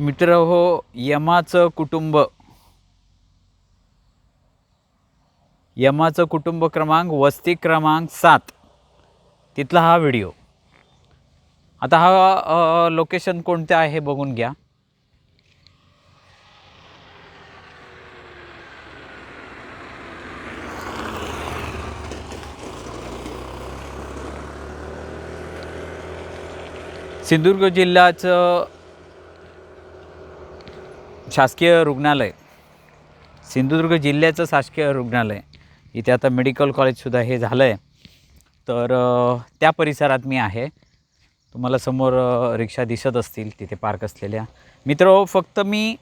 मित्र हो यमाचं कुटुंब. यमाचं कुटुंब क्रमांक वस्ती क्रमांक सात. तिथला हा व्हिडिओ. आता हा लोकेशन कोणते आहे बघून घ्या. सिंधुदुर्ग जिल्ह्याचं शासकीय रुग्णालय सिंधुदुर्ग जिल्ह्याचं शासकीय रुग्णालय इथे आता मेडिकल कॉलेजसुद्धा हे झालं आहे तर त्या परिसरात मी आहे. तुम्हाला समोर रिक्षा दिसत असतील तिथे पार्क असलेल्या. मित्र फक्त मी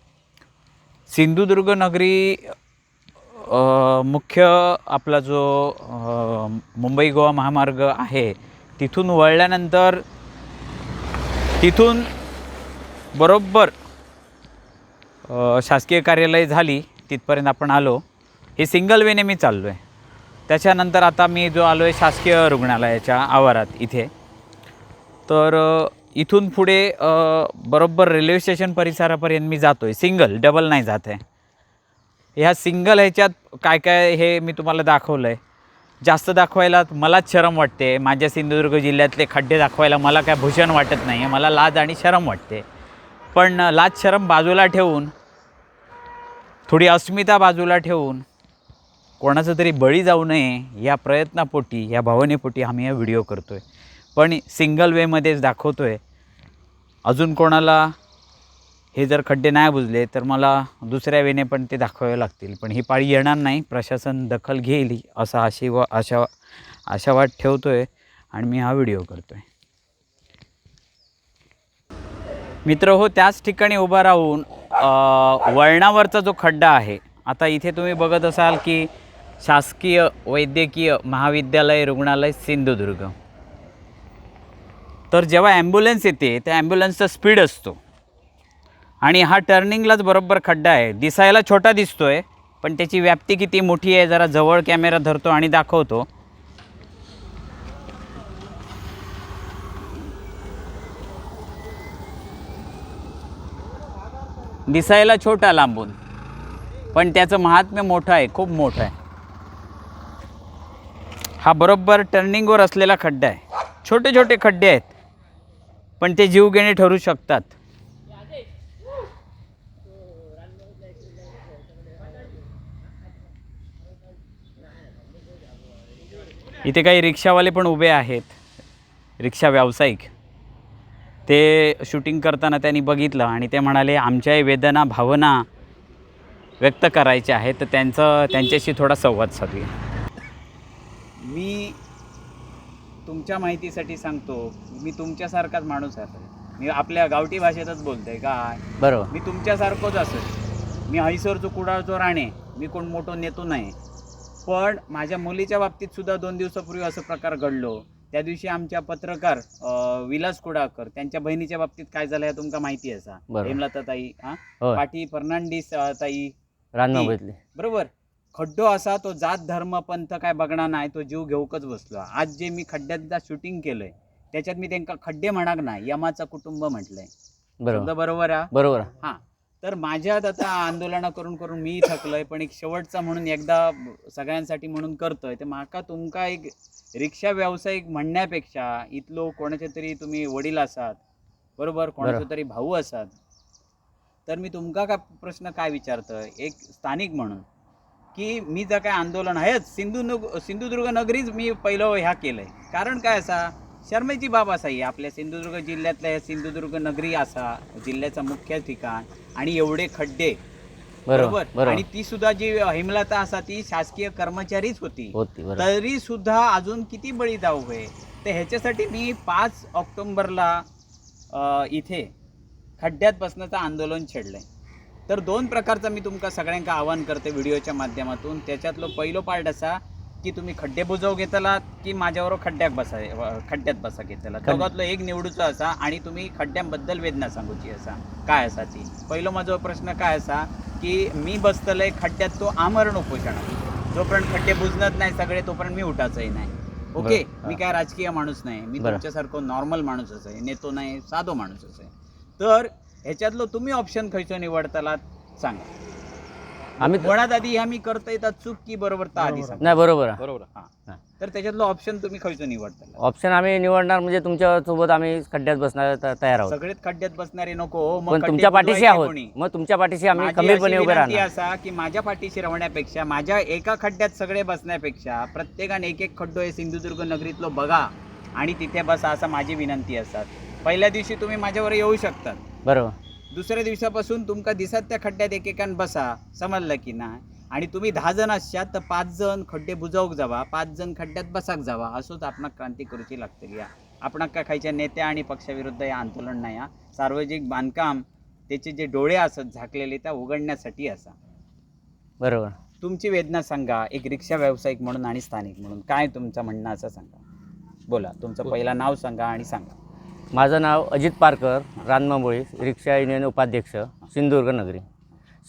सिंधुदुर्ग नगरी मुख्य आपला जो मुंबई गोवा महामार्ग आहे तिथून वळल्यानंतर तिथून बरोबर शासकीय कार्यालय झाली तिथपर्यंत आपण आलो. हे सिंगल वेने मी चाललो आहे त्याच्यानंतर आता मी जो आलो आहे शासकीय रुग्णालयाच्या आवारात इथे. तर इथून पुढे बरोबर रेल्वे स्टेशन परिसरापर्यंत मी जातो आहे सिंगल डबल नाही जात आहे. ह्या सिंगल ह्याच्यात काय काय हे मी तुम्हाला दाखवलं आहे जास्त दाखवायला मलाच शरम वाटते. माझ्या सिंधुदुर्ग जिल्ह्यातले खड्डे दाखवायला मला काय भूषण वाटत नाही आहे मला लाज आणि शरम वाटते. पण लाज शरम बाजूला ठेवून थोडी अस्मिता बाजूला ठेवून कोणाचं तरी बळी जाऊ नये या प्रयत्नापोटी या भावनेपोटी आम्ही हा व्हिडिओ करतो आहे पण सिंगल वेमध्येच दाखवतो आहे अजून कोणाला हे जर खड्डे नाही बुजले तर मला दुसऱ्या वेने पण ते दाखवावे लागतील. पण ही पाळी येणार नाही. प्रशासन दखल घेईल असा आशी व आशा आशावाद ठेवतो आहे आणि मी हा व्हिडिओ करतो आहे मित्र हो त्याच ठिकाणी उभा राहून वळणावरचा जो खड्डा आहे आता इथे तुम्ही बघत असाल की शासकीय वैद्यकीय महाविद्यालय रुग्णालय सिंधुदुर्ग. तर जेव्हा ॲम्ब्युलन्स येते त्या ॲम्ब्युलन्सचा स्पीड असतो. आणि हा टर्निंगलाच बरोबर खड्डा आहे. दिसायला छोटा दिसतो आहे पण त्याची व्याप्ती किती मोठी आहे जरा जवळ कॅमेरा धरतो आणि दाखवतो. दिसायला छोटा लांबून. पण त्याचं महात्म्य मोठं आहे खूप मोठं आहे. हा बरोबर टर्निंगवर असलेला खड्डा आहे. छोटे छोटे खड्डे आहेत पण ते जीवघेणे ठरू शकतात. इथे काही रिक्षावाले पण उभे आहेत रिक्षा व्यावसायिक. ते शूटिंग करताना त्यांनी बघितलं आणि ते म्हणाले आमच्याही वेदना भावना व्यक्त करायच्या आहेत तर त्यांचं त्यांच्याशी थोडा संवाद साधूया. मी तुमच्या माहितीसाठी सांगतो मी तुमच्यासारखाच माणूस आहे. मी आपल्या गावठी भाषेतच बोलतोय काय बरोबर. मी तुमच्यासारखंच असेल मी हैसरचो कुडाळचो राणे मी कोण मोठो नेतो नाही. पण माझ्या मुलीच्या बाबतीत सुद्धा दोन दिवसापूर्वी असं प्रकार घडलो. त्या दिवशी आमच्या पत्रकार अं, विलास कुडाळकर त्यांच्या बहिणीच्या बाबतीत काय झालं हे तुमका माहिती आहे सा? बरोबर. हेमलता ताई हा? होय. पाटी फर्नांडिस अं, ताई. बघितले. बरोबर. खड्डो असा तो जात धर्म पंथ काय बघणार नाही तो जीव घेऊकच बसलो. आज जे मी खड्ड्यात शूटिंग केलंय त्याच्यात मी त्यांना खड्डे म्हणाक नाही यमाचं कुटुंब म्हटलंय. शब्द बरोबर बरोबर आहे बरोबर. हां. तर माझ्यात आता आंदोलनं करून करून मी थकलोय पण एक शेवटचा म्हणून एकदा सगळ्यांसाठी म्हणून करतोय. तर माका तुमका एक रिक्षा व्यावसायिक म्हणण्यापेक्षा इथलो कोणाचे तरी तुम्ही वडील असात बरोबर? कोणाचे. तरी भाऊ असात तर मी तुमका का प्रश्न काय विचारतोय? एक स्थानिक म्हणून की मी जर काय आंदोलन आहेच सिंधुदुर्ग सिंधुदुर्ग नगरीच मी पहिलं ह्या केलंय. कारण काय असा? शर्मेची बाब असा ही आपल्या सिंधुदुर्ग जिल्ह्यातल्या या सिंधुदुर्ग नगरी असा जिल्ह्याचं मुख्य ठिकाण आणि एवढे खड्डे. बरोबर आणि ती सुद्धा जी हेमलता असा ती शासकीय कर्मचारीच होती. तरी सुद्धा अजून किती बळी जाऊ होय? तर ह्याच्यासाठी मी पाच ऑक्टोंबरला इथे खड्ड्यात बसण्याचं आंदोलन छेडलंय. तर दोन प्रकारचं मी तुमका सगळ्यांका आवाहन करते व्हिडिओच्या माध्यमातून. त्याच्यातलो पहिलो पार्ट असा की तुम्ही खड्डे बुजव घेतलात की माझ्याबरोबर खड्ड्यात बसा खड्ड्यात बसा घेतला. दोघातलो एक निवडूचो असा आणि तुम्ही खड्ड्यांबद्दल वेदना सांगूची असा. काय असा ती? पहिलो माझा प्रश्न काय असा की मी बसतलंय खड्ड्यात तो आमरण उपोषण. जोपर्यंत खड्डे बुजणत नाही सगळे तोपर्यंत मी उठायचंही नाही. ओके. मी काय राजकीय माणूस नाही. मी. तुमच्यासारखं नॉर्मल माणूसच आहे. नेतो नाही साधो माणूसच आहे. तर ह्याच्यातलं तुम्ही ऑप्शन खंयचो निवडताला सांगा. आम्ही मुळात आधी ह्या मी करतोय तर चूक की बरोबर तर आधी सांगा नाही बरोबर आहे. बरोबर हा. तर त्याच्यातलं ऑप्शन तुम्ही खंयचो निवडताला ऑप्शन आम्ही निवडणार म्हणजे तुमच्यासोबत आम्ही खड्ड्यात बसणार त- तयार आहोत. सगळेच खड्ड्यात बसणारे नको हो, मग पण खड्डे तुमच्या पाठीशी आहोत. कोणी? मग तुमच्या पाठीशी आम्ही माझी खंबीरपणे अशी उभे विनंती राहणार. असा की माझ्या पाठीशी राहण्यापेक्षा माझ्या एका खड्ड्यात सगळे बसण्यापेक्षा प्रत्येकाने एक एक खड्डो हे सिंधुदुर्ग नगरीतलो बघा आणि तिथे बसा असं माझी विनंती असतात. पहिल्या दिवशी तुम्ही माझ्यावर येऊ शकतात. बरोबर. दुसऱ्या दिवसापासून तुमका दिसत त्या खड्ड्यात एकेकान बसा. समजलं की नाही? आणि तुम्ही दहा जण असशात तर पाच जण खड्डे बुजवूक जावा पाच जण खड्ड्यात बसाक जावा असोच आपणाक क्रांती करूची लागतली या. आपणाक काय खायच्या नेत्या आणि पक्षाविरुद्ध हे आंदोलन नाही हा. सार्वजनिक बांधकाम त्याचे जे डोळे असत झाकलेले त्या उघडण्यासाठी असा. बरोबर. तुमची वेदना सांगा एक रिक्षा व्यावसायिक म्हणून आणि स्थानिक म्हणून. काय तुमचं म्हणणं असं सांगा. बोला तुमचं पहिला नाव सांगा आणि सांगा. माझं नाव अजित पारकर रानमामुळे रिक्षा युनियन उपाध्यक्ष सिंधुदुर्ग नगरी.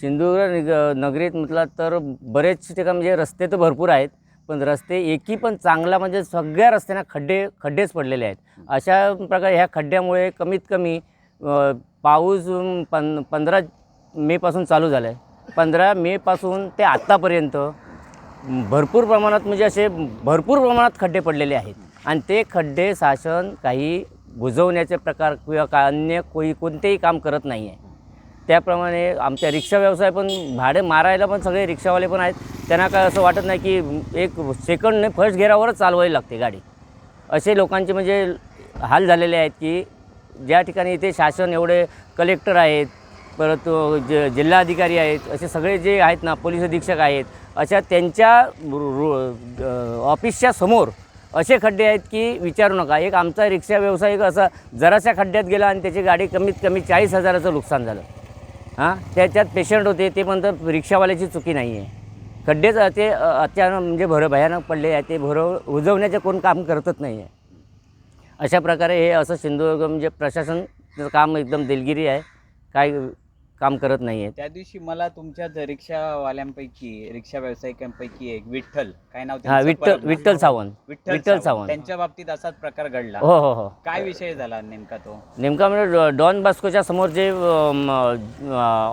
सिंधुदुर्ग निग- नगरीत म्हटलं तर बरेच ठिकाण म्हणजे रस्ते तर भरपूर आहेत पण रस्ते एकी पण चांगला म्हणजे सगळ्या रस्त्यांना खड्डे खड्डेच पडलेले आहेत. अशा प्रकारे ह्या खड्ड्यामुळे कमीत कमी पाऊस पन पं पंधरा मेपासून चालू झाला आहे पंधरा मेपासून ते आत्तापर्यंत भरपूर प्रमाणात म्हणजे असे भरपूर प्रमाणात खड्डे पडलेले आहेत. आणि ते खड्डे शासन काही बुजवण्याचे प्रकार किंवा का अन्य कोई कोणतेही काम करत नाही आहे त्याप्रमाणे आमच्या रिक्षा व्यवसाय पण भाडे मारायला पण सगळे रिक्षावाले पण आहेत. त्यांना काय असं वाटत नाही की एक सेकंड नाही फर्स्ट गेअरावरच चालवायला लागते गाडी. असे लोकांचे म्हणजे हाल झालेले आहेत की ज्या ठिकाणी इथे शासन एवढे कलेक्टर आहेत परत ज जिल्हाधिकारी आहेत असे सगळे जे आहेत ना पोलीस अधीक्षक आहेत अशा त्यांच्या ऑफिसच्या समोर असे खड्डे आहेत की विचारू नका. एक आमचा रिक्षा व्यावसायिक असा जराशा खड्ड्यात गेला आणि त्याची गाडी कमीत कमी चाळीस हजाराचं नुकसान झालं. हां? त्याच्यात पेशंट होते ते पण तर रिक्षावाल्याची चुकी नाही आहे खड्डेच ते अत्यानं म्हणजे भर भयानक पडले आहे. ते भर उजवण्याचे कोण काम करतच नाही आहे अशा प्रकारे हे असं सिंधुदुर्ग म्हणजे प्रशासनचं काम एकदम दिलगिरी आहे. काय काम करत नाही आहे त्या दिवशी मला तुमच्या ज- रिक्षावाल्यांपैकी रिक्षा व्यावसायिकांपैकी एक विठ्ठल काय नाव हां त्यांचं? विठ्ठल? विठ्ठल सावंत. विठ्ठल विठ्ठल सावंत. सावंत त्यांच्या बाबतीत असाच प्रकार घडला. हो हो हो. काय विषय झाला नेमका तो? नेमका म्हणजे डॉ- डॉन बास्कोच्या समोर जे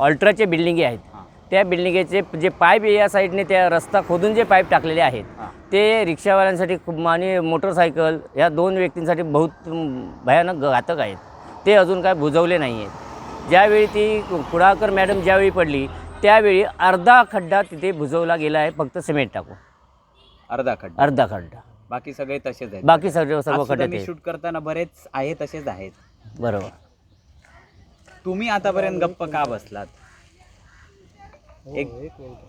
अल्ट्राचे बिल्डिंगी आहेत हां. त्या बिल्डिंगेचे जे पाईप या साईडने त्या रस्ता खोदून जे पाईप टाकलेले आहेत हां. ते रिक्षावाल्यांसाठी खूप आणि मोटरसायकल या दोन व्यक्तींसाठी बहुत भयानक घातक आहेत. ते अजून काय बुजवले नाही आहेत ज्यावेळी ती कुडाळकर मॅडम ज्यावेळी पडली त्यावेळी अर्धा खड्डा तिथे बुजवला गेला आहे. फक्त सिमेंट टाकून अर्धा खड्डा. अर्धा खड्डा. बाकी सगळे तसेच आहेत. बाकी सर्व सर्व खड्डे ते. शूट करताना बरेच आहे तसेच आहेत. बरोबर. तुम्ही आतापर्यंत गप्प का बसलात? एक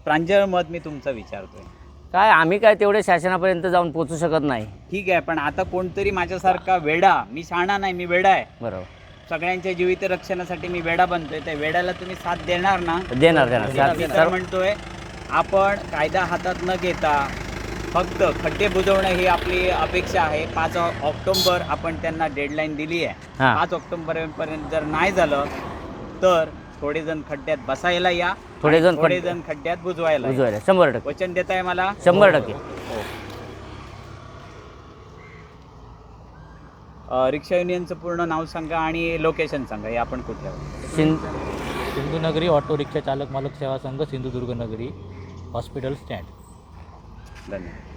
प्रांजळ मत मी तुमचं विचारतोय. काय आम्ही काय तेवढे शासनापर्यंत जाऊन पोचू शकत नाही. ठीक आहे पण आता कोणतरी माझ्यासारखा वेडा मी शाणा नाही मी वेडा आहे. बरोबर. सगळ्यांच्या जीवित रक्षणासाठी मी वेडा बनतोय. त्या वेड्याला तुम्ही साथ देणार ना? देणार देणार. मी तर सर्व- म्हणतोय आपण कायदा हातात न घेता फक्त खड्डे बुजवणं ही आपली अपेक्षा आहे. पाच ऑक्टोबर आपण त्यांना डेडलाईन दिली आहे. हां. पाच ऑक्टोबर पर्यंत जर नाही झालं तर थोडे जण खड्ड्यात बसायला या थोडे जण थोडे खड्डे- जण खड्ड्यात बुजवायला या. बुजवायला. शंभर टक्के. वचन देताय मला? शंभर टक्के हो. अ, रिक्षा युनियनचं पूर्ण नाव सांगा आणि लोकेशन सांगा हे आपण कुठे आहोत सिंध सिंधू नगरी ऑटो रिक्षा चालक मालक सेवा संघ सिंधुदुर्ग नगरी हॉस्पिटल स्टँड. धन्यवाद.